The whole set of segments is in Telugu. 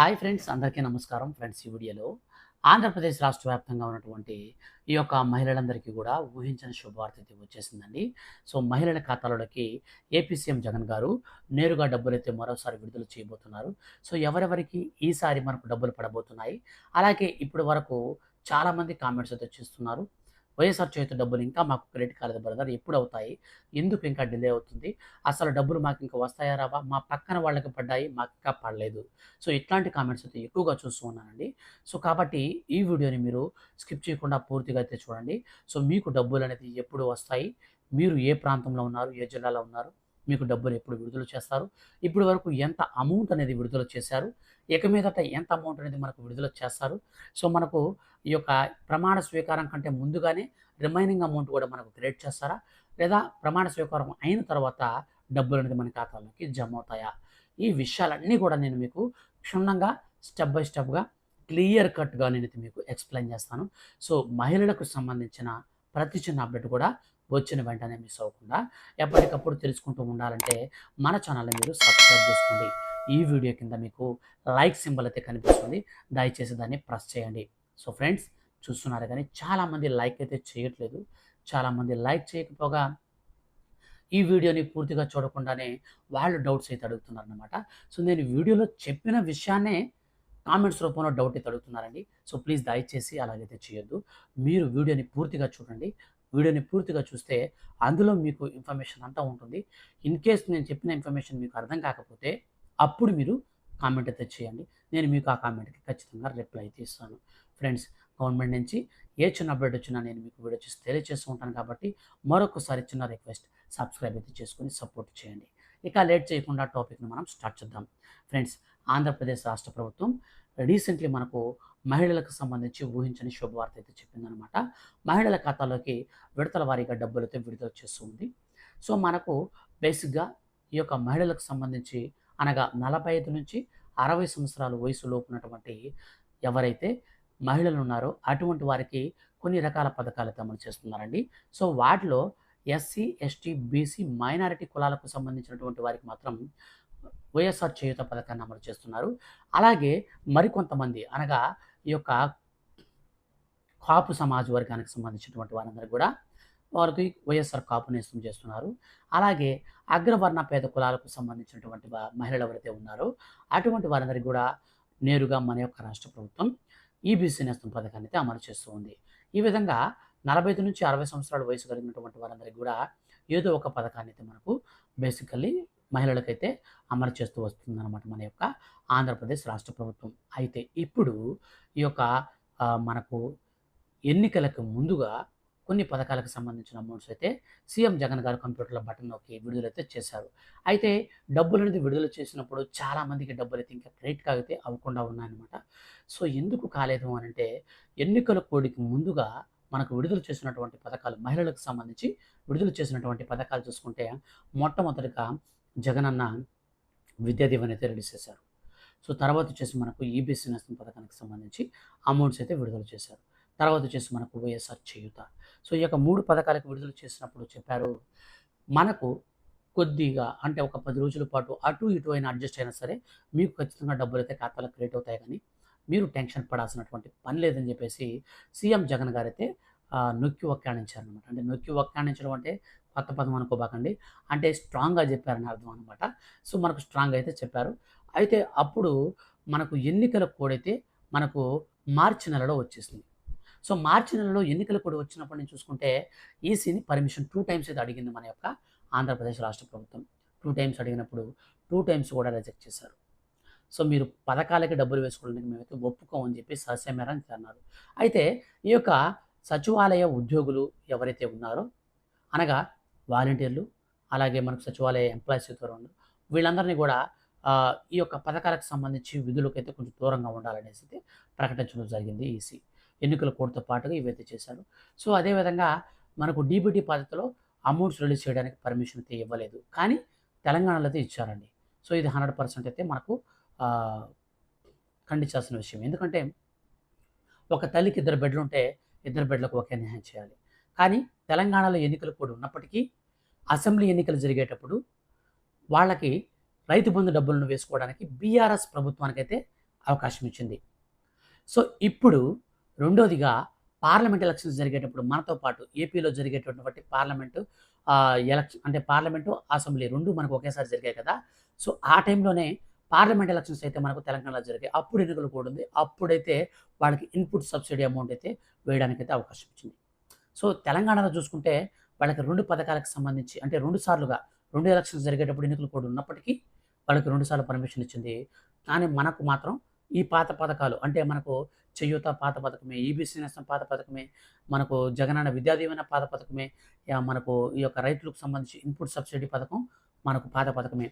హాయ్ ఫ్రెండ్స్ అందరికీ నమస్కారం. ఫ్రెండ్స్ ఈ వీడియోలో ఆంధ్రప్రదేశ్ రాష్ట్ర వ్యాప్తంగా ఉన్నటువంటి ఈ యొక్క మహిళలందరికీ కూడా ఊహించని శుభవార్త అయితే వచ్చేసిందండి. సో మహిళల ఖాతాలోకి ఏపీ సీఎం జగన్ గారు నేరుగా డబ్బులైతే మరోసారి విడుదల చేయబోతున్నారు. సో ఎవరెవరికి ఈసారి మనకు డబ్బులు పడబోతున్నాయి? అలాగే ఇప్పటి వరకు చాలామంది కామెంట్స్ అయితే చేస్తున్నారు. వైఎస్ఆర్ చేతి డబ్బులు ఇంకా మాకు క్రెడిట్ కాలేదు బ్రదర్ ఎప్పుడు అవుతాయి? ఎందుకు ఇంకా డిలే అవుతుంది? అసలు డబ్బులు మాకు ఇంకా వస్తాయా రావా? మా పక్కన వాళ్ళకి పడ్డాయి మాకు ఇంకా పడలేదు. సో ఇట్లాంటి కామెంట్స్ అయితే ఎక్కువగా చూస్తూ ఉన్నానండి. సో కాబట్టి ఈ వీడియోని మీరు స్కిప్ చేయకుండా పూర్తిగా అయితే చూడండి. సో మీకు డబ్బులు అనేది ఎప్పుడు వస్తాయి? మీరు ఏ ప్రాంతంలో ఉన్నారు? ఏ జిల్లాలో ఉన్నారు? మీకు డబ్బులు ఎప్పుడు విడుదల చేస్తారు? ఇప్పటి వరకు ఎంత అమౌంట్ అనేది విడుదల చేశారు? ఇక మీదట ఎంత అమౌంట్ అనేది మనకు విడుదల చేస్తారు? సో మనకు ఈ యొక్క ప్రమాణ స్వీకారం కంటే ముందుగానే రిమైనింగ్ అమౌంట్ కూడా మనకు క్రియేట్ చేస్తారా? లేదా ప్రమాణ స్వీకారం అయిన తర్వాత డబ్బులు అనేది మన ఖాతాలోకి జమ అవుతాయా? ఈ విషయాలన్నీ కూడా నేను మీకు క్షుణ్ణంగా స్టెప్ బై స్టెప్గా క్లియర్ కట్గా నేనైతే మీకు ఎక్స్ప్లెయిన్ చేస్తాను. సో మహిళలకు సంబంధించిన ప్రతి చిన్న అప్డేట్ కూడా వచ్చిన వెంటనే మిస్ అవ్వకుండా ఎప్పటికప్పుడు తెలుసుకుంటూ ఉండాలంటే మన ఛానల్ని మీరు సబ్స్క్రైబ్ చేసుకోండి. ఈ వీడియో కింద మీకు లైక్ సింబల్ అయితే కనిపిస్తుంది. దయచేసి దాన్ని ప్రెస్ చేయండి. సో ఫ్రెండ్స్ చూస్తున్నారు కానీ చాలామంది లైక్ అయితే చేయట్లేదు. చాలామంది లైక్ చేయకపోగా ఈ వీడియోని పూర్తిగా చూడకుండానే వాళ్ళు డౌట్స్ అయితే అడుగుతున్నారు అనమాట సో నేను వీడియోలో చెప్పిన విషయాన్నే కామెంట్స్ రూపంలో డౌట్ అయితే అడుగుతున్నారండి. సో ప్లీజ్ దయచేసి అలాగైతే చేయొద్దు. మీరు వీడియోని పూర్తిగా చూడండి. వీడియోని పూర్తిగా చూస్తే అందులో మీకు ఇన్ఫర్మేషన్ అంతా ఉంటుంది. ఇన్ కేస్ నేను చెప్పిన ఇన్ఫర్మేషన్ మీకు అర్థం కాకపోతే అప్పుడు మీరు కామెంట్ అయితే చేయండి. నేను మీకు ఆ కామెంట్కి ఖచ్చితంగా రిప్లై అయితే ఇస్తాను ఫ్రెండ్స్ గవర్నమెంట్ నుంచి ఏ చిన్న అప్డేట్ వచ్చినా నేను మీకు వీడియో చూసి తెలియజేస్తూ ఉంటాను కాబట్టి మరొకసారి చిన్న రిక్వెస్ట్ సబ్స్క్రైబ్ అయితే చేసుకొని సపోర్ట్ చేయండి. ఇక లేట్ చేయకుండా టాపిక్ని మనం స్టార్ట్ చేద్దాం. ఫ్రెండ్స్ ఆంధ్రప్రదేశ్ రాష్ట్ర ప్రభుత్వం రీసెంట్లీ మనకు మహిళలకు సంబంధించి ఊహించని శుభవార్త అయితే చెప్పిందనమాట మహిళల ఖాతాలోకి విడతల వారీగా డబ్బులతో విడుదల చేస్తుంది. సో మనకు బేసిక్గా ఈ యొక్క మహిళలకు సంబంధించి అనగా నలభై ఐదు నుంచి అరవై సంవత్సరాల వయసులో ఉన్నటువంటి ఎవరైతే మహిళలు ఉన్నారో అటువంటి వారికి కొన్ని రకాల పథకాలు అమలు చేస్తున్నారండి. సో వాటిలో ఎస్సీ ఎస్టీ బీసీ మైనారిటీ కులాలకు సంబంధించినటువంటి వారికి మాత్రం వైఎస్ఆర్ చేయూత పథకాన్ని అమలు చేస్తున్నారు. అలాగే మరికొంతమంది అనగా ఈ యొక్క కాపు సమాజ వర్గానికి సంబంధించినటువంటి వారందరూ కూడా వారికి వైఎస్ఆర్ కాపు నేస్తం చేస్తున్నారు. అలాగే అగ్రవర్ణ పేద కులాలకు సంబంధించినటువంటి మహిళలు ఎవరైతే ఉన్నారో అటువంటి వారందరికీ కూడా నేరుగా మన యొక్క రాష్ట్ర ప్రభుత్వం ఈబీసీ నేస్తం పథకాన్ని అయితే అమలు చేస్తూ ఉంది. ఈ విధంగా నలభై ఐదు నుంచి అరవై సంవత్సరాల వయసు కలిగినటువంటి వారందరికీ కూడా ఏదో ఒక పథకాన్ని అయితే మనకు బేసికల్లీ మహిళలకైతే అమలు చేస్తూ వస్తుందన్నమాట మన యొక్క ఆంధ్రప్రదేశ్ రాష్ట్ర ప్రభుత్వం. అయితే ఇప్పుడు ఈ యొక్క మనకు ఎన్నికలకు ముందుగా కొన్ని పథకాలకు సంబంధించిన అమౌంట్స్ అయితే సీఎం జగన్ గారు కంప్యూటర్ల బటన్ నొక్కి విడుదలైతే చేశారు. అయితే డబ్బులు అనేది విడుదల చేసినప్పుడు చాలామందికి డబ్బులు అయితే ఇంకా క్రెడిట్ కాగితే అవ్వకుండా ఉన్నాయన్నమాట. సో ఎందుకు కాలేదు అని అంటే ఎన్నికల కోడికి ముందుగా మనకు విడుదల చేసినటువంటి పథకాలు మహిళలకు సంబంధించి విడుదల చేసినటువంటి పథకాలు చూసుకుంటే మొట్టమొదటిగా జగనన్న విద్యా దీవెన అయితే రెడీ చేశారు. సో తర్వాత వచ్చేసి మనకు ఈబీసీ నేస్తం పథకానికి సంబంధించి అమౌంట్స్ అయితే విడుదల చేశారు. తర్వాత వచ్చేసి మనకు వైఎస్ఆర్ చేయుత. సో ఈ యొక్క మూడు పథకాలకు విడుదల చేసినప్పుడు చెప్పారు మనకు కొద్దిగా అంటే ఒక పది రోజుల పాటు అటు ఇటు అయినా అడ్జస్ట్ అయినా సరే మీకు ఖచ్చితంగా డబ్బులు అయితే ఖాతాలో క్రియేట్ అవుతాయి కానీ మీరు టెన్షన్ పడాల్సినటువంటి పని లేదని చెప్పేసి సీఎం జగన్ గారైతే నొక్కి వక్కాణించారు అనమాట అంటే నొక్కి వక్కాణించడం అంటే కొత్త పదం అనుకోబాకండి అంటే స్ట్రాంగ్గా చెప్పారని అర్థం అనమాట సో మనకు స్ట్రాంగ్ అయితే చెప్పారు. అయితే అప్పుడు మనకు ఎన్నికల కోడ్ అయితే మనకు మార్చి నెలలో వచ్చేసింది. సో మార్చి నెలలో ఎన్నికల కోడ్ వచ్చినప్పటి నుంచి చూసుకుంటే ఈసీని పర్మిషన్ టూ టైమ్స్ అయితే అడిగింది మన యొక్క ఆంధ్రప్రదేశ్ రాష్ట్ర ప్రభుత్వం. టూ టైమ్స్ అడిగినప్పుడు టూ టైమ్స్ కూడా రిజెక్ట్ చేశారు. సో మీరు పథకాలకి డబ్బులు వేసుకోవడానికి మేమైతే ఒప్పుకోమని చెప్పి సస్యమేరని అన్నారు. అయితే ఈ యొక్క సచివాలయ ఉద్యోగులు ఎవరైతే ఉన్నారో అనగా వాలంటీర్లు అలాగే మనకు సచివాలయ ఎంప్లాయీస్ ఎవరు ఉన్నారు వీళ్ళందరినీ కూడా ఈ యొక్క పథకాలకు సంబంధించి విధులకైతే కొంచెం దూరంగా ఉండాలనేసి అయితే ప్రకటించడం జరిగింది ఈసీ ఎన్నికల కోడ్తో పాటుగా ఇవైతే చేశారు. సో అదేవిధంగా మనకు డీబీటీ పద్ధతిలో అమౌంట్స్ రిలీజ్ చేయడానికి పర్మిషన్ అయితే ఇవ్వలేదు. కానీ తెలంగాణలో అయితే ఇచ్చారండి. సో ఇది హండ్రెడ్ పర్సెంట్ అయితే మనకు ఖండించాల్సిన విషయం. ఎందుకంటే ఒక తల్లికి ఇద్దరు బెడ్లు ఉంటే ఇద్దరు బిడ్డలకు ఒకే న్యాయం చేయాలి. కానీ తెలంగాణలో ఎన్నికలు కూడా ఉన్నప్పటికీ అసెంబ్లీ ఎన్నికలు జరిగేటప్పుడు వాళ్ళకి రైతు బంధు డబ్బులను వేసుకోవడానికి బీఆర్ఎస్ ప్రభుత్వానికైతే అవకాశం ఇచ్చింది. సో ఇప్పుడు రెండోదిగా పార్లమెంట్ ఎలక్షన్స్ జరిగేటప్పుడు మనతో పాటు ఏపీలో జరిగేటటువంటి పార్లమెంటు ఎలక్షన్ అంటే పార్లమెంటు అసెంబ్లీ రెండు మనకు ఒకేసారి జరిగాయి కదా. సో ఆ టైంలోనే పార్లమెంట్ ఎలక్షన్స్ అయితే మనకు తెలంగాణలో జరిగాయి. అప్పుడు ఎన్నికలు కూడా ఉంది. అప్పుడైతే వాళ్ళకి ఇన్పుట్ సబ్సిడీ అమౌంట్ అయితే వేయడానికి అయితే అవకాశం ఇచ్చింది. సో తెలంగాణలో చూసుకుంటే వాళ్ళకి రెండు పథకాలకు సంబంధించి అంటే రెండు సార్లుగా రెండు ఎలక్షన్స్ జరిగేటప్పుడు ఎన్నికలు కూడా ఉన్నప్పటికీ వాళ్ళకి రెండు సార్లు పర్మిషన్ ఇచ్చింది. కానీ మనకు మాత్రం ఈ పాత పథకాలు అంటే మనకు చేయూత పాత పథకమే ఈబీసీ నేస్తం పాత పథకమే మనకు జగనన్న విద్యా దీవెన పాత పథకమే యా మనకు ఈ యొక్క రైతులకు సంబంధించి ఇన్పుట్ సబ్సిడీ పథకం మనకు పాత పథకమే.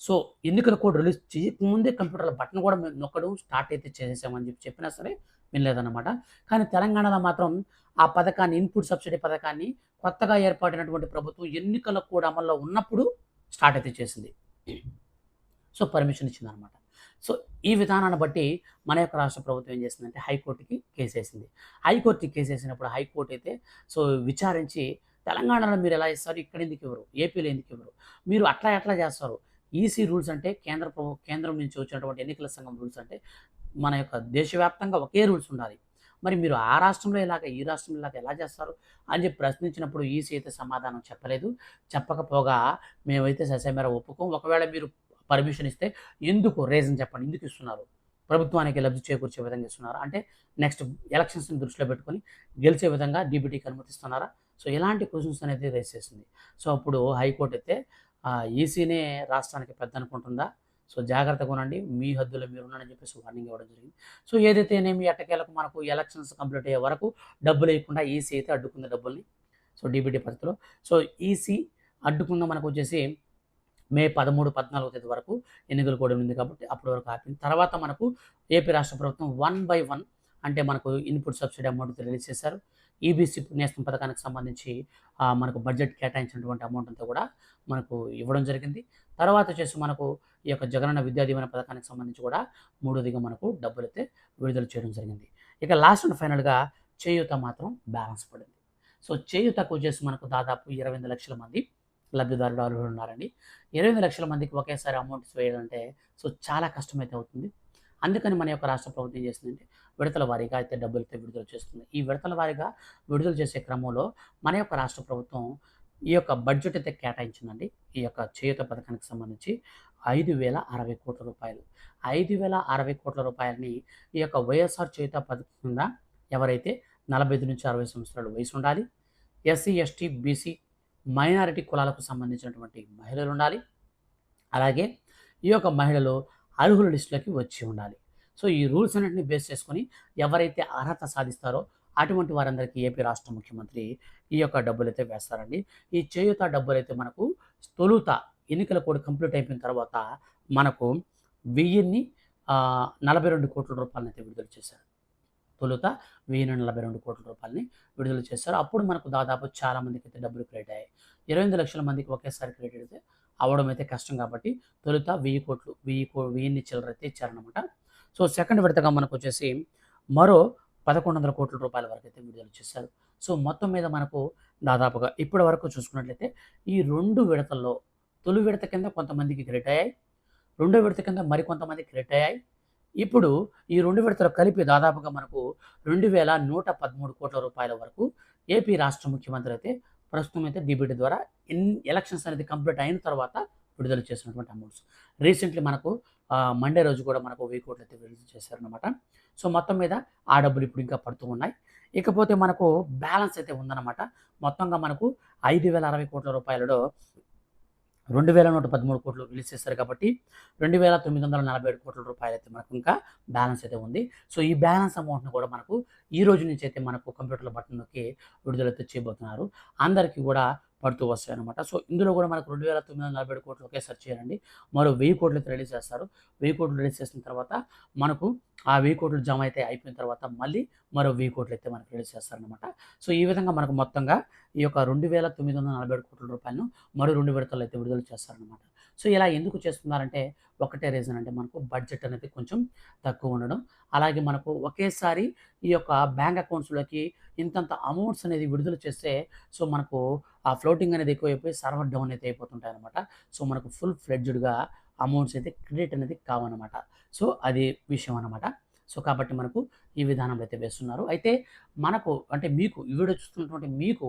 సో ఎన్నికల కోడ్ రిలీజ్ చేయకముందే కంప్యూటర్ల బటన్ కూడా మేము నొక్కడం స్టార్ట్ అయితే చేసేసామని చెప్పి చెప్పినా సరే వినలేదన్నమాట. కానీ తెలంగాణలో మాత్రం ఆ పథకాన్ని ఇన్పుట్ సబ్సిడీ పథకాన్ని కొత్తగా ఏర్పడినటువంటి ప్రభుత్వం ఎన్నికల కూడా అమల్లో ఉన్నప్పుడు స్టార్ట్ అయితే చేసింది. సో పర్మిషన్ ఇచ్చిందనమాట సో ఈ విధానాన్ని బట్టి మన యొక్క రాష్ట్ర ప్రభుత్వం ఏం చేసిందంటే హైకోర్టుకి కేసు వేసింది. హైకోర్టుకి కేసు వేసినప్పుడు హైకోర్టు అయితే సో విచారించి తెలంగాణలో మీరు ఎలా ఇస్తారు ఇక్కడ ఎందుకు ఇవ్వరు? ఏపీలో ఎందుకు ఇవ్వరు? మీరు అట్లా ఎట్లా చేస్తారు. ఈసీ రూల్స్ అంటే కేంద్ర ప్రభు కేంద్రం నుంచి వచ్చినటువంటి ఎన్నికల సంఘం రూల్స్ అంటే మన యొక్క దేశవ్యాప్తంగా ఒకే రూల్స్ ఉండాలి. మరి మీరు ఆ రాష్ట్రంలో ఇలాగ ఈ రాష్ట్రంలో ఇలాగ ఎలా చేస్తారు అని చెప్పి ప్రశ్నించినప్పుడు ఈసీ అయితే సమాధానం చెప్పలేదు. చెప్పకపోగా మేమైతే ససేమేర ఒప్పుకోం. ఒకవేళ మీరు పర్మిషన్ ఇస్తే ఎందుకు రీజన్ చెప్పండి ఎందుకు ఇస్తున్నారు? ప్రభుత్వానికి లబ్ధి చేకూర్చే విధంగా ఇస్తున్నారు? అంటే నెక్స్ట్ ఎలక్షన్స్ని దృష్టిలో పెట్టుకొని గెలిచే విధంగా డీబీటీకి అనుమతిస్తున్నారా? సో ఇలాంటి క్వశ్చన్స్ అనేది రేస్ చేసింది. సో అప్పుడు హైకోర్టు అయితే ఈసీనే రాష్ట్రానికి పెద్ద అనుకుంటుందా సో జాగ్రత్తగా ఉండండి. మీ హద్దులో మీరు ఉన్నారని చెప్పేసి వార్నింగ్ ఇవ్వడం జరిగింది. సో ఏదైతేనేమి ఎట్టకేలకు మనకు ఎలక్షన్స్ కంప్లీట్ అయ్యే వరకు డబ్బులు వేయకుండా ఈసీ అయితే అడ్డుకుంది డబ్బుల్ని. సో డీబీటీ పరిస్థితిలో సో ఈసీ అడ్డుకున్న మనకు వచ్చేసి మే పదమూడు పద్నాలుగో తేదీ వరకు ఎన్నికలు కూడా ఉంది కాబట్టి అప్పటి వరకు ఆపింది. తర్వాత మనకు ఏపీ రాష్ట్ర ప్రభుత్వం వన్ బై వన్ అంటే మనకు ఇన్పుట్ సబ్సిడీ అమౌంట్ రిలీజ్ చేశారు. ఈబీసీ నేస్తం పథకానికి సంబంధించి మనకు బడ్జెట్ కేటాయించినటువంటి అమౌంట్ అంతా కూడా మనకు ఇవ్వడం జరిగింది. తర్వాత వచ్చేసి మనకు ఈ యొక్క జగనన్న విద్యా దీవెన పథకానికి సంబంధించి కూడా మూడోదిగా మనకు డబ్బులు అయితే విడుదల చేయడం జరిగింది. ఇక లాస్ట్ అండ్ ఫైనల్గా చేయూత మాత్రం బ్యాలెన్స్ పడింది. సో చేయూతకు వచ్చేసి మనకు దాదాపు ఇరవై ఎనిమిది లక్షల మంది లబ్ధిదారులు అర్హులు ఉన్నారండి. ఇరవై ఎనిమిది లక్షల మందికి ఒకేసారి అమౌంట్ వేయాలంటే సో చాలా కష్టమైతే అవుతుంది. అందుకని మన యొక్క రాష్ట్ర ప్రభుత్వం చేసిందంటే విడతల వారీగా అయితే డబ్బులు అయితే విడుదల చేస్తుంది. ఈ విడతల వారీగా విడుదల చేసే క్రమంలో మన యొక్క రాష్ట్ర ప్రభుత్వం ఈ యొక్క బడ్జెట్ అయితే కేటాయించిందండి. ఈ యొక్క చేయూత పథకానికి సంబంధించి ఐదు వేల అరవై కోట్ల రూపాయలు. ఐదు వేల అరవై కోట్ల రూపాయలని ఈ యొక్క వైఎస్ఆర్ చేయూత పథకం కింద ఎవరైతే నలభై ఐదు నుంచి అరవై సంవత్సరాలు వయసు ఉండాలి ఎస్సీ ఎస్టీ బీసీ మైనారిటీ కులాలకు సంబంధించినటువంటి మహిళలు ఉండాలి అలాగే ఈ యొక్క మహిళలు అర్హుల లిస్టులోకి వచ్చి ఉండాలి. సో ఈ రూల్స్ అన్నింటిని బేస్ చేసుకొని ఎవరైతే అర్హత సాధిస్తారో అటువంటి వారందరికీ ఏపీ రాష్ట్ర ముఖ్యమంత్రి ఈ యొక్క డబ్బులు అయితే వేస్తారండి. ఈ చేయూత డబ్బులు అయితే మనకు తొలుత ఎన్నికల కోడ్ కంప్లీట్ అయిపోయిన తర్వాత మనకు వెయ్యిన్ని నలభై రెండు కోట్ల రూపాయలను అయితే విడుదల చేశారు. తొలుత వెయ్యి నలభై రెండు కోట్ల రూపాయలని విడుదల చేశారు. అప్పుడు మనకు దాదాపు చాలా మందికి అయితే డబ్బులు క్రియేట్ అయ్యాయి. ఇరవై ఎనిమిది లక్షల మందికి ఒకేసారి క్రియేట్ అయితే అవ్వడం అయితే కష్టం కాబట్టి తొలుత వెయ్యి కోట్లు వెయ్యి కో వెయ్యిన్ని చిల్లర అయితే ఇచ్చారనమాట సో సెకండ్ విడతగా మనకు వచ్చేసి మరో పదకొండు వందల కోట్ల రూపాయల వరకు అయితే విడుదల చేశారు. సో మొత్తం మీద మనకు దాదాపుగా ఇప్పటి వరకు చూసుకున్నట్లయితే ఈ రెండు విడతల్లో తొలి విడత కింద కొంతమందికి క్రెడిట్ అయ్యాయి రెండో విడత కింద మరికొంతమంది క్రెడిట్ అయ్యాయి. ఇప్పుడు ఈ రెండు విడతలు కలిపి దాదాపుగా మనకు రెండు వేల నూట పదమూడు కోట్ల రూపాయల వరకు ఏపీ రాష్ట్ర ముఖ్యమంత్రి అయితే ప్రస్తుతం అయితే డీబీటీ ద్వారా ఎన్ ఎలక్షన్స్ అనేది కంప్లీట్ అయిన తర్వాత విడుదల చేసినటువంటి అమౌంట్స్. రీసెంట్లీ మనకు మండే రోజు కూడా మనకు వెయ్యి కోట్లు అయితే విడుదల చేశారనమాట సో మొత్తం మీద ఆ డబ్బులు ఇప్పుడు ఇంకా పడుతూ ఉన్నాయి. ఇకపోతే మనకు బ్యాలెన్స్ అయితే ఉందన్నమాట. మొత్తంగా మనకు ఐదు వేల అరవై కోట్ల రూపాయలలో రెండు వేల నూట పదమూడు కోట్లు రిలీజ్ చేశారు కాబట్టి రెండు వేల తొమ్మిది వందల నలభై ఏడు కోట్ల రూపాయలు అయితే మనకు ఇంకా బ్యాలెన్స్ అయితే ఉంది. సో ఈ బ్యాలెన్స్ అమౌంట్ని కూడా మనకు ఈ రోజు నుంచి అయితే మనకు కంప్యూటర్ల బటన్ నొక్కి విడుదల అయితే చేయబోతున్నారు. అందరికీ కూడా పడుతూ వస్తాయి అనమాట సో ఇందులో కూడా మనకు రెండు వేల తొమ్మిది వందల నలభై ఏడు కోట్లు ఒకేసారి చేయండి మరో వెయ్యి కోట్లు అయితే రిలీజ్ చేస్తారు. వెయ్యి కోట్లు రిలీజ్ చేసిన తర్వాత మనకు ఆ వెయ్యి కోట్లు జమ అయితే అయిపోయిన తర్వాత మళ్ళీ మరో వెయ్యి కోట్లు అయితే మనకు రిలీజ్ చేస్తారనమాట సో ఈ విధంగా మనకు మొత్తంగా ఈ యొక్క రెండు వేల తొమ్మిది వందల నలభై ఏడు కోట్ల రూపాయలను మరో రెండు విడతలు అయితే విడుదల చేస్తారనమాట సో ఇలా ఎందుకు చేస్తున్నారంటే ఒకటే రీజన్ అంటే మనకు బడ్జెట్ అనేది కొంచెం తక్కువ ఉండడం. అలాగే మనకు ఒకేసారి ఈ యొక్క బ్యాంక్ అకౌంట్స్లోకి ఇంతంత అమౌంట్స్ అనేది విడుదల చేస్తే సో మనకు ఆ ఫ్లోటింగ్ అనేది ఎక్కువైపోయి సర్వర్ డౌన్ అయితే అయిపోతుంటాయి అనమాట సో మనకు ఫుల్ ఫ్లెడ్జ్డ్గా అమౌంట్స్ అయితే క్రెడిట్ అనేది కావన్నమాట. సో అది విషయం అనమాట సో కాబట్టి మనకు ఈ విధానంలో అయితే వేస్తున్నారు. అయితే మనకు అంటే మీకు ఈ వీడియో చూస్తున్నటువంటి మీకు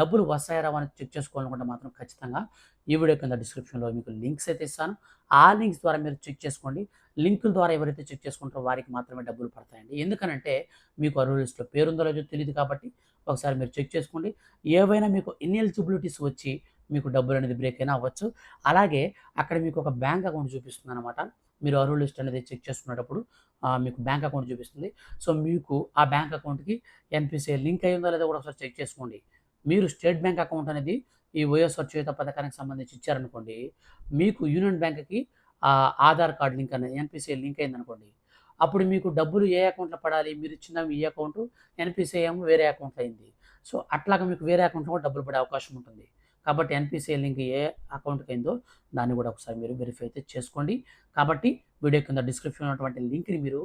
డబ్బులు వస్తాయా అని చెక్ చేసుకోవాలనుకుంటే మాత్రం ఖచ్చితంగా ఈ వీడియో కింద డిస్క్రిప్షన్లో మీకు లింక్స్ అయితే ఇస్తాను. ఆ లింక్స్ ద్వారా మీరు చెక్ చేసుకోండి. లింకుల ద్వారా ఎవరైతే చెక్ చేసుకుంటారో వారికి మాత్రమే డబ్బులు పడతాయండి. ఎందుకనంటే మీకు అరువు లిస్ట్లో పేరుందో లేదో తెలియదు కాబట్టి ఒకసారి మీరు చెక్ చేసుకోండి. ఏవైనా మీకు ఇన్ఎలిజిబిలిటీస్ వచ్చి మీకు డబ్బులు అనేది బ్రేక్ అయినా అవ్వచ్చు. అలాగే అక్కడ మీకు ఒక బ్యాంక్ అకౌంట్ చూపిస్తుంది అనమాట మీరు అరువు లిస్ట్ అనేది చెక్ చేసుకునేటప్పుడు మీకు బ్యాంక్ అకౌంట్ చూపిస్తుంది. సో మీకు ఆ బ్యాంక్ అకౌంట్కి ఎన్పిసిఐ లింక్ అయ్యిందో లేదో కూడా ఒకసారి చెక్ చేసుకోండి. మీరు స్టేట్ బ్యాంక్ అకౌంట్ అనేది ఈ వైఎస్ఆర్ చేత పథకానికి సంబంధించి ఇచ్చారనుకోండి మీకు యూనియన్ బ్యాంక్కి ఆ ఆధార్ కార్డ్ లింక్ అనేది ఎన్పిసిఐ లింక్ అయిందనుకోండి అప్పుడు మీకు డబ్బులు ఏ అకౌంట్లో పడాలి? మీరు ఇచ్చిన ఈ అకౌంట్ ఎన్పిసిఐ ఏమో వేరే అకౌంట్లో అయింది. సో అట్లాగా మీకు వేరే అకౌంట్లో కూడా డబ్బులు పడే అవకాశం ఉంటుంది. కాబట్టి ఎన్పిసిఐ లింక్ ఏ అకౌంట్కి అయిందో దాన్ని కూడా ఒకసారి మీరు వెరిఫై అయితే చేసుకోండి. కాబట్టి వీడియో కింద డిస్క్రిప్షన్ ఉన్నటువంటి లింక్ని మీరు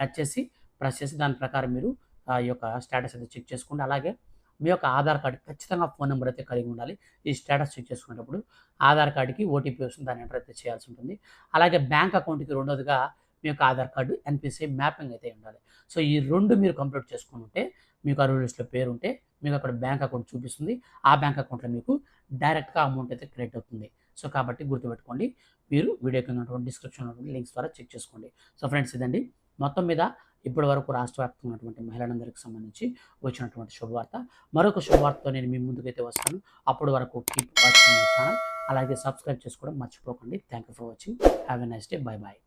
టచ్ చేసి ప్రెస్ చేసి దాని ప్రకారం మీరు ఆ యొక్క స్టేటస్ అయితే చెక్ చేసుకోండి. అలాగే మీ యొక్క ఆధార్ కార్డు ఖచ్చితంగా ఫోన్ నెంబర్ అయితే కలిగి ఉండాలి. ఈ స్టేటస్ చెక్ చేసుకునేటప్పుడు ఆధార్ కార్డుకి ఓటీపీ వస్తుంది దాన్ని ఎంటర్ అయితే చేయాల్సి ఉంటుంది. అలాగే బ్యాంక్ అకౌంట్కి రెండోదిగా మీ యొక్క ఆధార్ కార్డు ఎన్పిసిఐ మ్యాపింగ్ అయితే ఉండాలి. సో ఈ రెండు మీరు కంప్లీట్ చేసుకుని ఉంటే మీకు అరువు లిస్ట్లో పేరు ఉంటే మీకు అక్కడ బ్యాంక్ అకౌంట్ చూపిస్తుంది. ఆ బ్యాంక్ అకౌంట్లో మీకు డైరెక్ట్గా అమౌంట్ అయితే క్రెడిట్ అవుతుంది. సో కాబట్టి గుర్తుపెట్టుకోండి మీరు వీడియో కింద ఉన్నటువంటి డిస్క్రిప్షన్ ఉన్నటువంటి లింక్స్ ద్వారా చెక్ చేసుకోండి. సో ఫ్రెండ్స్ ఇదండి. మొత్తం మీద ఇప్పటి వరకు రాష్ట్ర వ్యాప్తంగా ఉన్నటువంటి మహిళలందరికీ సంబంధించి వచ్చినటువంటి శుభవార్త. మరొక శుభవార్తతో నేను మీ ముందుకైతే వస్తాను. అప్పటి వరకు కీప్ వాచింగ్ ఛానల్. అలాగే సబ్స్క్రైబ్ చేసుకోవడం మర్చిపోకండి. Thank you for watching. Have a nice day. Bye bye